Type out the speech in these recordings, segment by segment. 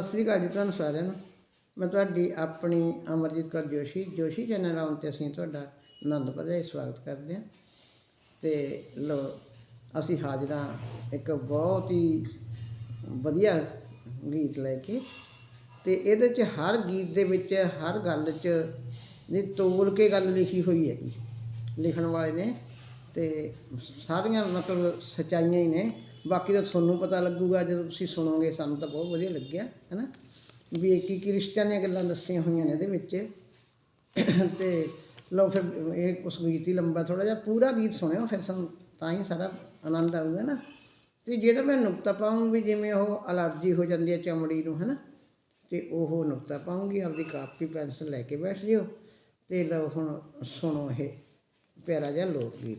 ਸਤਿ ਸ੍ਰੀ ਅਕਾਲ ਜੀ ਤੁਹਾਨੂੰ ਸਾਰਿਆਂ ਨੂੰ। ਮੈਂ ਤੁਹਾਡੀ ਆਪਣੀ ਅਮਰਜੀਤ ਕੌਰ ਜੋਸ਼ੀ ਜੋਸ਼ੀ ਚੈਨਲ ਆਉਣ ਤੇ ਅਸੀਂ ਤੁਹਾਡਾ ਆਨੰਦਪੁਰ ਭਰਿਆ, ਸਵਾਗਤ ਕਰਦੇ ਹਾਂ। ਤੇ ਲੋ ਅਸੀਂ ਹਾਜ਼ਰ ਇੱਕ ਬਹੁਤ ਹੀ ਵਧੀਆ ਗੀਤ ਲੈ ਕੇ। ਤੇ ਇਹਦੇ ਚ ਹਰ ਗੀਤ ਦੇ ਵਿੱਚ, ਹਰ ਗੱਲ ਚ ਨੇ ਤੋਲ ਕੇ ਗੱਲ ਲਿਖੀ ਹੋਈ ਹੈਗੀ। ਲਿਖਣ ਵਾਲੇ ਨੇ ਤੇ ਸਾਰੀਆਂ ਮਤਲਬ ਸਚਾਈਆਂ ਹੀ ਨੇ। ਬਾਕੀ ਤਾਂ ਤੁਹਾਨੂੰ ਪਤਾ ਲੱਗੂਗਾ, ਜਦੋਂ ਤੁਸੀਂ ਸੁਣੋਗੇ, ਸਾਨੂੰ ਤਾਂ ਬਹੁਤ ਵਧੀਆ ਲੱਗਿਆ, ਹੈਨਾ? ਵੀ ਇੱਕ ਕੀ ਰਿਸ਼ਤਿਆਂ ਦੀਆਂ ਗੱਲਾਂ ਦੱਸੀਆਂ ਹੋਈਆਂ ਨੇ ਇਹਦੇ ਵਿੱਚ। ਤੇ ਲਓ ਫਿਰ, ਇਹ ਕੁਛ ਗੀਤ ਹੀ ਲੰਬਾ ਥੋੜਾ ਜਿਹਾ, ਪੂਰਾ ਗੀਤ ਸੁਣਿਓ ਫਿਰ ਸਾਨੂੰ, ਤਾਂ ਹੀ ਸਾਰਾ ਆਨੰਦ ਆਊਗਾ ਨਾ। ਤੇ ਜਿਹੜਾ ਮੈਂ ਨੁਕਤਾ ਪਾਉਂ ਵੀ ਜਿਵੇਂ ਉਹ ਅਲਰਜੀ ਹੋ ਜਾਂਦੀ ਹੈ ਚਮੜੀ ਨੂੰ, ਹੈਨਾ? ਤੇ ਉਹ ਨੁਕਤਾ ਪਾਉਂਗੀ ਆਪਦੀ ਕਾਪੀ, ਪੈਨਸਲ ਲੈ ਕੇ ਬੈਠ ਜਿਓ। ਤੇ ਲਓ ਹੁਣ ਸੁਣੋ ਇਹ, ਪਿਆਰਾ ਜਿਹਾ ਲੋਕ ਗੀਤ।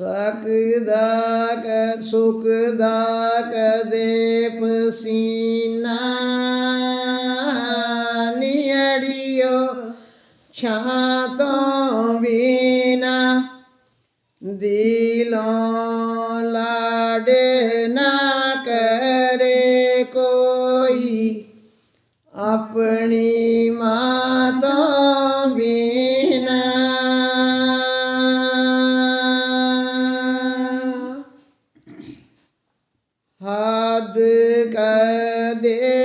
ਸਕਦਾ ਕ, ਸੁਖ ਦਾ ਕਦੇ ਪਸੀਨਾ ਨਿੜਿਓ ਛਾਂ ਤੋਂ ਬਿਨਾ। ਦਿਲੋਂ ਲਾਡ ਨਾ ਕਰੇ ਕੋਈ। ਆਪਣੀ ਮਾਂ ਕਦੇ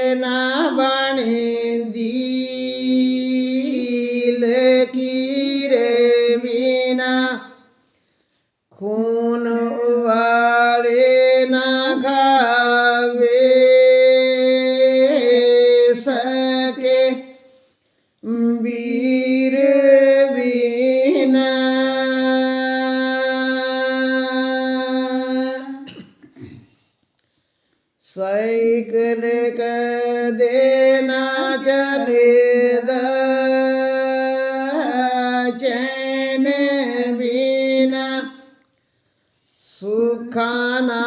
ਨਾ ਚਲੇਦਾ ਚੈਨ ਬਿਨਾ। ਸੁਖਾ ਨਾ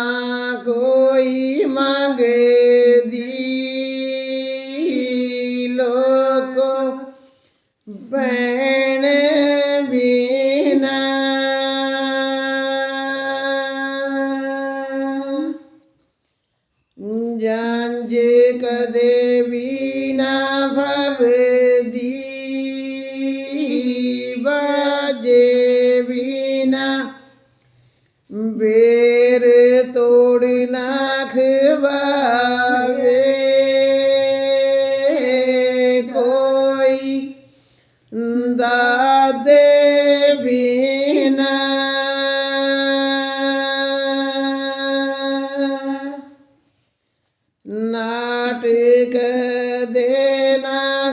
ਕੋਈ ਮੰਗਦੀ ਲੋਕੋ ਭੈਣ ਬਿਨਾ। ਜੰਜ ਕਦੇ ਤੋੜ ਨਾ ਖਵਾਵੇ। ਕੋਈ ਦਾਦੇ ਬਿਨਾ ਨਾਟਕ ਦੇ ਨਾ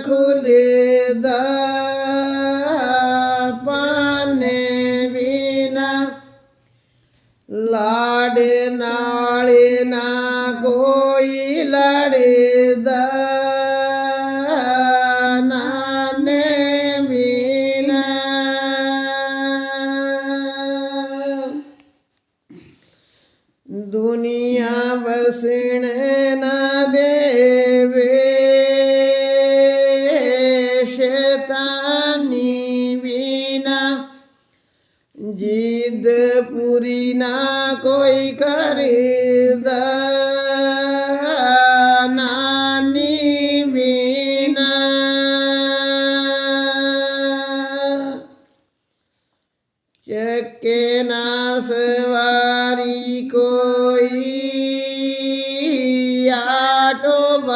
ਵਸਣ ਨਾ ਦੇਵੇ। ਸ਼ੈਤਾਨੀ ਬਿਨਾ ਜਿੱਦ ਪੂਰੀ ਨਾ ਕੋਈ ਕਰਦਾ। ਨਾਨੀ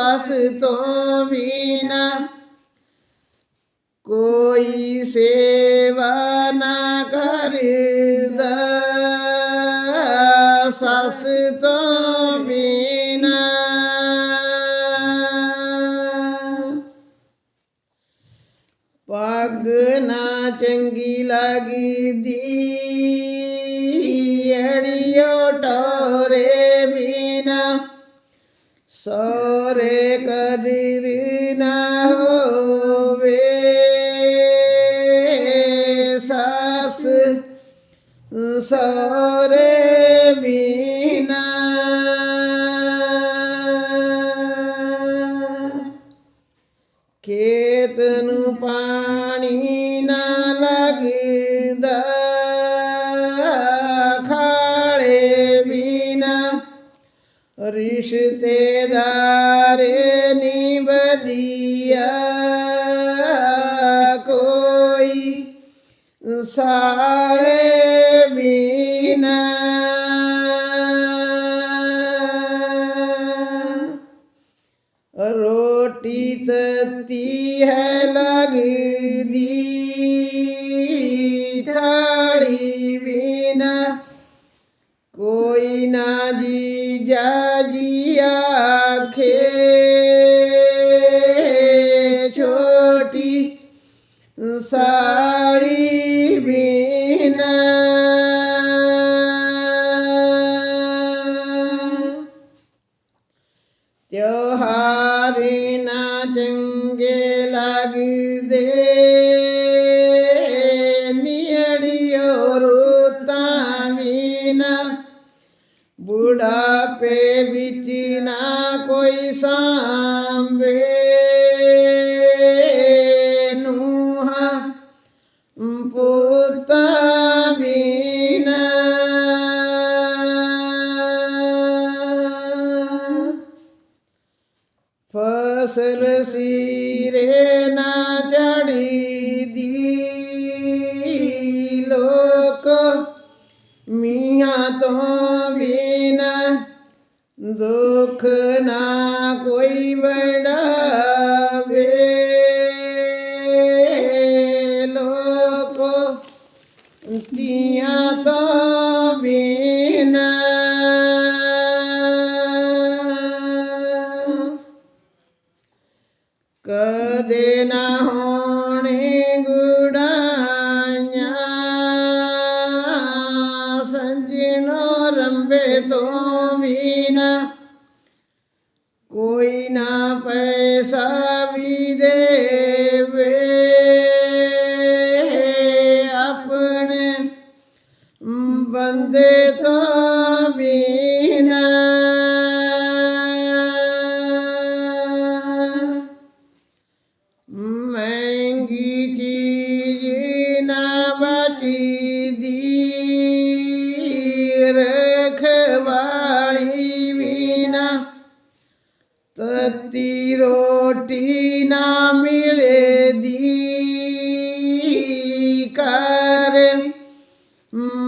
ਦਾਸ ਤੋਂ ਬੀਨਾ ਕੋਈ ਸੇਵਾ ਨਾ ਕਰਦਾ। ਸਸ ਤੋਂ ਬਿਨਾ ਪੱਗ ਨਾ ਚੰਗੀ ਲੱਗੀ ਦੀ ਅੜਿਓ ਟੋਰੇ ਬਿਨਾ। ਸੋ ਕਦਰ ਨਾ ਹੋਵੇ। ਸਾਸ ਸੋਰੇ ਬਿਨਾ ਰਿਸ਼ਤੇਦਾਰ ਨੀ ਵਧੀਆ ਕੋਈ ਸਾਲੇ ਬਿਨਾ ਰੋਟੀ ਤਤੀ ਹੈ ਲੱਗਦੀ। ਵਿੱਚ ਨਾ ਕੋਈ ਸਾਂਭੇ। ਨੂੰਹਾਂ ਪੁੱਤਾਂ ਬਿਨਾ ਫਸਲ ਸਿਰੇ ਨਾ ਚੜੀ ਦੀ ਲੋਕ ਮੀਆਂ ਤੋਂ ਦੁੱਖ ਨਾ ਕੋਈ ਵਡਾਵੇ। ਲੋਕੋ ਤੀਆਂ ਤੋਂ ਬਿਨਾ ਕੋਈ ਨਾ ਪੈਸਾ ਵੀ ਦੇ।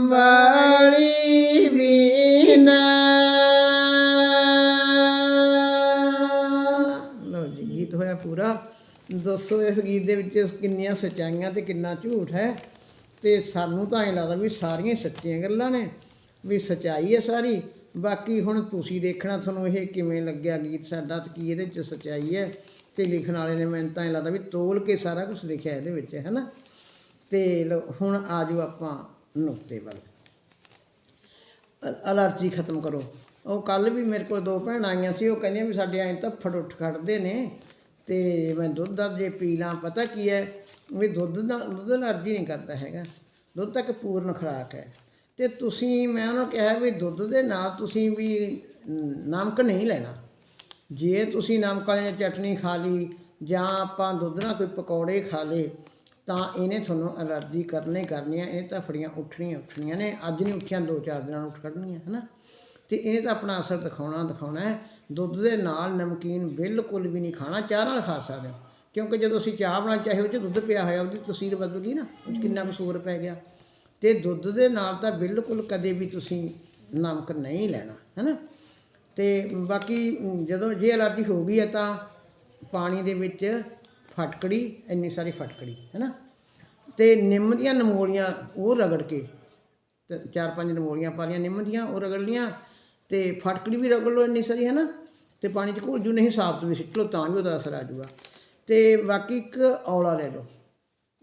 ਵਾਲੀ ਬਿਨਾ ਲਓ ਜੀ, ਗੀਤ ਹੋਇਆ ਪੂਰਾ। ਦੱਸੋ ਇਸ ਗੀਤ ਦੇ ਵਿੱਚ ਕਿੰਨੀਆਂ ਸੱਚਾਈਆਂ ਤੇ ਕਿੰਨਾ ਝੂਠ ਹੈ। ਤੇ ਸਾਨੂੰ ਤਾਂ ਐਂ ਲੱਗਦਾ ਵੀ ਸਾਰੀਆਂ ਸੱਚੀਆਂ ਗੱਲਾਂ ਨੇ, ਵੀ ਸਚਾਈ ਹੈ ਸਾਰੀ। ਬਾਕੀ ਹੁਣ ਤੁਸੀਂ ਦੇਖਣਾ ਤੁਹਾਨੂੰ ਇਹ ਕਿਵੇਂ ਲੱਗਿਆ ਗੀਤ ਸਾਡਾ ਤੇ ਕੀ ਇਹਦੇ ਵਿੱਚ ਸਚਾਈ ਹੈ। ਤੇ ਲਿਖਣ ਵਾਲੇ ਨੇ ਮੈਨੂੰ ਤਾਂ ਐਂ ਲੱਗਦਾ ਵੀ ਤੋਲ ਕੇ ਸਾਰਾ ਕੁਝ ਲਿਖਿਆ ਇਹਦੇ ਵਿੱਚ, ਹੈ ਨਾ? ਤੇ ਲਓ, ਹੁਣ ਆ ਜਾਓ ਆਪਾਂ ਨੁਕਤੇ ਵੱਲ। ਅਲਰਜੀ ਖਤਮ ਕਰੋ। ਉਹ ਕੱਲ ਵੀ ਮੇਰੇ ਕੋਲ ਦੋ ਭੈਣਾਂ ਆਈਆਂ ਸੀ ਉਹ ਕਹਿੰਦੀਆਂ ਵੀ ਸਾਡੇ ਐਂ ਤਾਂ ਫੜ ਉੱਠ ਖੜਦੇ ਨੇ ਤੇ ਮੈਂ ਦੁੱਧ ਦਾ ਜੇ ਪੀ ਲਾਂ ਪਤਾ ਕੀ ਹੈ ਵੀ ਦੁੱਧ ਨਾਲ ਦੁੱਧ ਅਲਰਜੀ ਨਹੀਂ ਕਰਦਾ ਹੈਗਾ। ਦੁੱਧ ਤੱਕ ਪੂਰਨ ਖੁਰਾਕ ਹੈ ਤੇ ਤੁਸੀਂ ਮੈਂ ਉਹਨੂੰ ਕਿਹਾ ਵੀ ਦੁੱਧ ਦੇ ਨਾਲ ਤੁਸੀਂ ਵੀ ਨਮਕ ਨਹੀਂ ਲੈਣਾ। ਜੇ ਤੁਸੀਂ ਨਮਕ ਵਾਲੀ ਚਟਨੀ ਖਾ ਲਈ ਜਾਂ ਆਪਾਂ ਦੁੱਧ ਨਾਲ ਕੋਈ ਪਕੌੜੇ ਖਾ ਲਏ ਤਾਂ ਇਹਨੇ ਤੁਹਾਨੂੰ ਅਲਰਜੀ ਕਰਨੇ ਕਰਨੀਆਂ ਇਹ ਤਾਂ ਫੜੀਆਂ ਉੱਠਣੀਆਂ ਉੱਠਣੀਆਂ ਨੇ, ਅੱਜ ਨਹੀਂ ਉੱਠੀਆਂ, ਦੋ ਚਾਰ ਦਿਨਾਂ ਨੂੰ ਉੱਠ ਖੜਨੀਆਂ ਹਨਾ? ਤੇ ਇਹਨੇ ਤਾਂ ਆਪਣਾ ਅਸਰ ਦਿਖਾਉਣਾ ਦਿਖਾਉਣਾ ਹੈ, ਦੁੱਧ ਦੇ ਨਾਲ ਨਮਕੀਨ ਬਿਲਕੁਲ ਵੀ ਨਹੀਂ ਖਾਣਾ, ਚਾਹ ਨਾਲ ਖਾ ਸਕਦੇ ਹੋ, ਕਿਉਂਕਿ ਜਦੋਂ ਅਸੀਂ ਚਾਹ ਬਣਾ, ਚਾਹੇ ਉਹ 'ਚ ਦੁੱਧ ਪਿਆ ਹੋਇਆ, ਉਹਦੀ ਤਸੀਰ ਬਦਲ ਗਈ ਨਾ, ਉਹ 'ਚ ਕਿੰਨਾ ਕਸੂਰ ਪੈ ਗਿਆ। ਤੇ ਦੁੱਧ ਦੇ ਨਾਲ ਤਾਂ ਬਿਲਕੁਲ ਕਦੇ ਵੀ ਤੁਸੀਂ ਨਮਕ ਨਹੀਂ ਲੈਣਾ, ਹੈਨਾ? ਤੇ ਬਾਕੀ ਜਦੋਂ ਜੇ ਅਲਰਜੀ ਹੋ ਗਈ ਹੈ ਤਾਂ ਪਾਣੀ ਦੇ ਵਿੱਚ ਫਟਕੜੀ, ਇੰਨੀ ਸਾਰੀ ਫਟਕੜੀ, ਹੈਨਾ? ਤੇ ਨਿੰਮ ਦੀਆਂ ਨਮੋਲੀਆਂ ਉਹ ਰਗੜ ਕੇ, ਤੇ ਚਾਰ ਪੰਜ ਨਮੋਲੀਆਂ ਪਾ ਲਈਆਂ, ਨਿੰਮ ਦੀਆਂ ਉਹ ਰਗੜ ਲੀਆਂ ਤੇ ਫਟਕੜੀ ਵੀ ਰਗੜ ਲਓ ਇੰਨੀ ਸਾਰੀ, ਹੈਨਾ? ਤੇ ਪਾਣੀ 'ਚ ਘੋਲ ਜੂ, ਨਹੀਂ ਸਾਬਤ ਵੀ ਸਿੱਟ ਲਓ, ਤਾਂ ਵੀ ਉਹਦਾ ਅਸਰ ਆ ਜੂਗਾ। ਤੇ ਬਾਕੀ ਇੱਕ ਔਲਾ ਲੈ ਲਓ।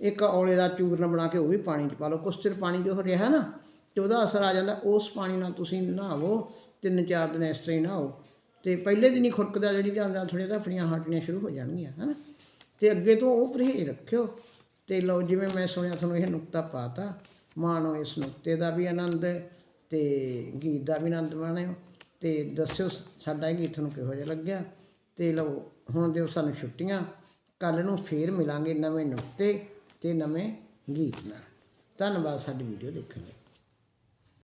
ਇੱਕ ਔਲੇ ਦਾ ਚੂਰਨ ਬਣਾ ਕੇ ਉਹ ਵੀ ਪਾਣੀ 'ਚ ਪਾ ਲਓ। ਕੁਛ ਚਿਰ ਪਾਣੀ ਜੋ ਰਿਹਾ ਨਾ ਤੇ ਉਹਦਾ ਅਸਰ ਆ ਜਾਂਦਾ, ਉਸ ਪਾਣੀ ਨਾਲ ਤੁਸੀਂ ਨਹਾਵੋ, ਤਿੰਨ ਚਾਰ ਦਿਨ ਇਸ ਤਰ੍ਹਾਂ ਹੀ ਨਹਾਓ। ਤੇ ਪਹਿਲੇ ਦਿਨ ਹੀ ਖੁਰਕਦਾ, ਜਿਹੜੀ ਜਾਂਦਾ ਥੋੜੇ ਤਾਂ ਆਪਣੀਆਂ ਹਟਣੀਆਂ ਸ਼ੁਰੂ ਹੋ ਜਾਣਗੀਆਂ, ਹਨਾ? ਤੇ ਅੱਗੇ ਤੋਂ ਉਹ ਪਰਹੇਜ਼ ਰੱਖਿਓ। ਤੇ ਲਓ ਜਿਵੇਂ ਮੈਂ ਸੁਣਿਆ, ਤੁਹਾਨੂੰ ਇਹ ਨੁਕਤਾ ਪਾਤਾ। ਮਾਣੋ ਇਸ ਨੁਕਤੇ ਦਾ ਵੀ ਆਨੰਦ ਤੇ ਗੀਤ ਦਾ ਵੀ ਆਨੰਦ ਮਾਣਿਓ। ਤੇ ਦੱਸਿਓ ਸਾਡਾ ਇਹ ਗੀਤ ਤੁਹਾਨੂੰ ਕਿਹੋ ਜਿਹਾ ਲੱਗਿਆ? ਤੇ ਲਓ, ਹੁਣ ਦਿਓ ਸਾਨੂੰ ਛੁੱਟੀਆਂ। ਕੱਲ ਨੂੰ ਫੇਰ ਮਿਲਾਂਗੇ ਨਵੇਂ ਨੁਕਤੇ ਤੇ ਨਵੇਂ ਗੀਤ ਨਾਲ। ਧੰਨਵਾਦ, ਸਾਡੀ ਵੀਡੀਓ ਦੇਖਣ ਲਈ।